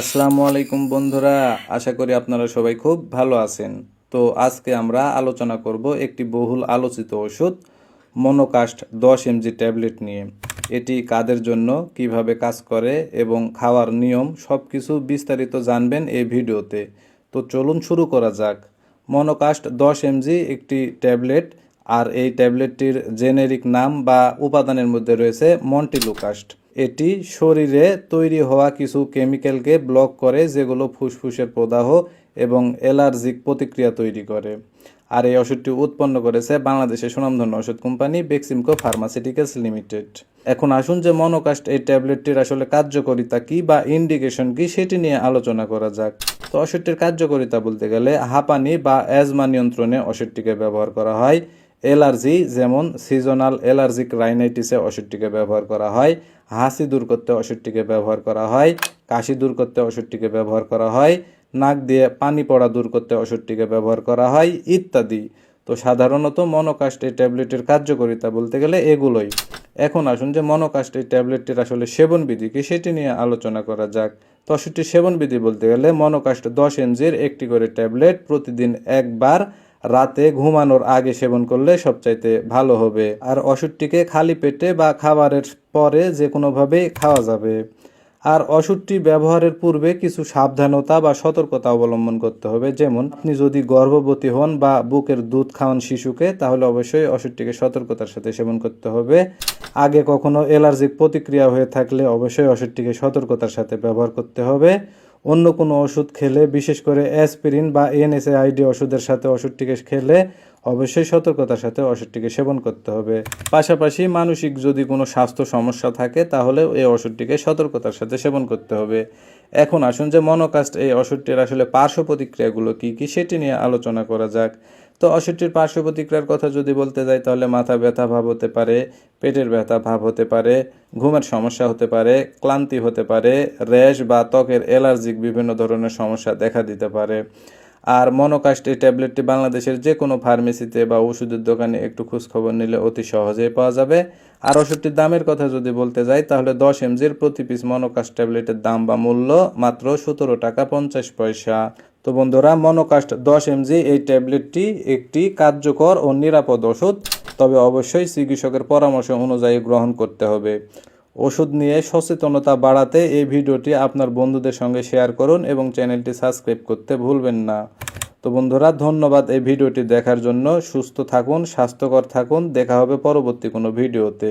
আসসালামু আলাইকুম বন্ধুরা, আশা করি আপনারা সবাই খুব ভালো আছেন। তো আজকে আমরা আলোচনা করব একটি বহুল আলোচিত ওষুধ, মনোকাস্ট দশ এমজি ট্যাবলেট নিয়ে। এটি কাদের জন্য, কীভাবে কাজ করে এবং খাওয়ার নিয়ম সব কিছু বিস্তারিত জানবেন এই ভিডিওতে। তো চলুন শুরু করা যাক। মনোকাস্ট দশ এমজি একটি ট্যাবলেট, আর এই ট্যাবলেটটির জেনেরিক নাম বা উপাদানের মধ্যে রয়েছে মন্টিলুকাস্ট। এটি শরীরে তৈরি হওয়া কিছু কেমিক্যালকে ব্লক করে, যেগুলো ফুসফুসের প্রদাহ এবং অ্যালার্জিক প্রতিক্রিয়া তৈরি করে। আর এই ওষুধটি উৎপন্ন করেছে বাংলাদেশের সুনামধন্য ওষুধ কোম্পানি বেক্সিমকো ফার্মাসিউটিক্যালস লিমিটেড। এখন আসুন যে মনোকাস্ট এই ট্যাবলেটটির আসলে কার্যকারিতা কি বা ইন্ডিকেশন কি সেটি নিয়ে আলোচনা করা যাক। তো ওষুধটির কার্যকারিতা বলতে গেলে হাঁপানি বা অ্যাজমা নিয়ন্ত্রণে ওষুধটিকে ব্যবহার করা হয়। অ্যালার্জি যেমন সিজনাল অ্যালার্জিক রাইনাইটিসে ওষুধটিকে ব্যবহার করা হয় হাসি দূর করতে ওষুধটিকে ব্যবহার করা হয়, কাশি দূর করতে ওষুধটিকে ব্যবহার করা হয়, নাক দিয়ে পানি পড়া দূর করতে ওষুধটিকে ব্যবহার করা হয়, ইত্যাদি। তো সাধারণত মনোকাস্ট এই ট্যাবলেটের কার্যকারিতা বলতে গেলে এগুলোই। এখন আসুন যে মনোকাস্ট এই ট্যাবলেটটির আসলে সেবনবিধি কি সেটি নিয়ে আলোচনা করা যাক। তো সেবনবিধি বলতে গেলে মনোকাস্ট দশ এমজির একটি করে ট্যাবলেট প্রতিদিন একবার রাতে ঘুমানোর আগে সেবন করলে সবচাইতে ভালো হবে। আর ওষুধটিকে খালি পেটে বা খাবারের পরে যে কোনোভাবে খাওয়া যাবে। আর ওষুধটি ব্যবহারের পূর্বে কিছু সাবধানতা বা সতর্কতা অবলম্বন করতে হবে। যেমন, আপনি যদি গর্ভবতী হন বা বুকের দুধ খাওয়ান শিশুকে, তাহলে অবশ্যই ওষুধটিকে সতর্কতার সাথে সেবন করতে হবে। আগে কখনো অ্যালার্জিক প্রতিক্রিয়া হয়ে থাকলে অবশ্যই ওষুধটিকে সতর্কতার সাথে ব্যবহার করতে হবে। অন্য কোনো ওষুধ খেলে, বিশেষ করে অ্যাসপিরিন বা এনএসএআইডি ওষুধের সাথে ওষুধটিকে খেলে অবশ্যই সতর্কতার সাথে ওষুধটিকে সেবন করতে হবে। পাশাপাশি মানসিক যদি কোনো স্বাস্থ্য সমস্যা থাকে, তাহলে এই ওষুধটিকে সতর্কতার সাথে সেবন করতে হবে। এখন আসুন যে মনোকাস্ট এই ওষুধটির আসলে পার্শ্ব প্রতিক্রিয়াগুলো কী কী সেটি নিয়ে আলোচনা করা যাক। তো অসুরটির পার্শ্ব প্রতিক্রিয়ার কথা যদি বলতে যাই, তাহলে মাথা ব্যথা ভাব হতে পারে, পেটের ব্যথা ভাব হতে পারে, ঘুমের সমস্যা হতে পারে, ক্লান্তি হতে পারে, র্যাশ বা ত্বকের অ্যালার্জিক বিভিন্ন ধরনের সমস্যা দেখা দিতে পারে। আর মনোকাস্ট এই ট্যাবলেটটি বাংলাদেশের যে কোনো ফার্মেসিতে বা ওষুধের দোকানে একটু খোঁজখবর নিলে অতি সহজেই পাওয়া যাবে। আর ওষুধটির দামের কথা যদি বলতে যাই, তাহলে দশ এমজির প্রতি পিস মনোকাস্ট ট্যাবলেটের দাম বা মূল্য মাত্র সতেরো টাকা পঞ্চাশ পয়সা। তো বন্ধুরা মনোকাস্ট দশ এমজি এই ট্যাবলেটটি একটি কার্যকর ও নিরাপদ ওষুধ, তবে অবশ্যই চিকিৎসকের পরামর্শ অনুযায়ী গ্রহণ করতে হবে। ওষুধ নিয়ে সচেতনতা বাড়াতে এই ভিডিওটি আপনার বন্ধুদের সঙ্গে শেয়ার করুন এবং চ্যানেলটি সাবস্ক্রাইব করতে ভুলবেন না। তো বন্ধুরা, ধন্যবাদ এই ভিডিওটি দেখার জন্য। সুস্থ থাকুন, স্বাস্থ্যকর থাকুন। দেখা হবে পরবর্তী কোনো ভিডিওতে।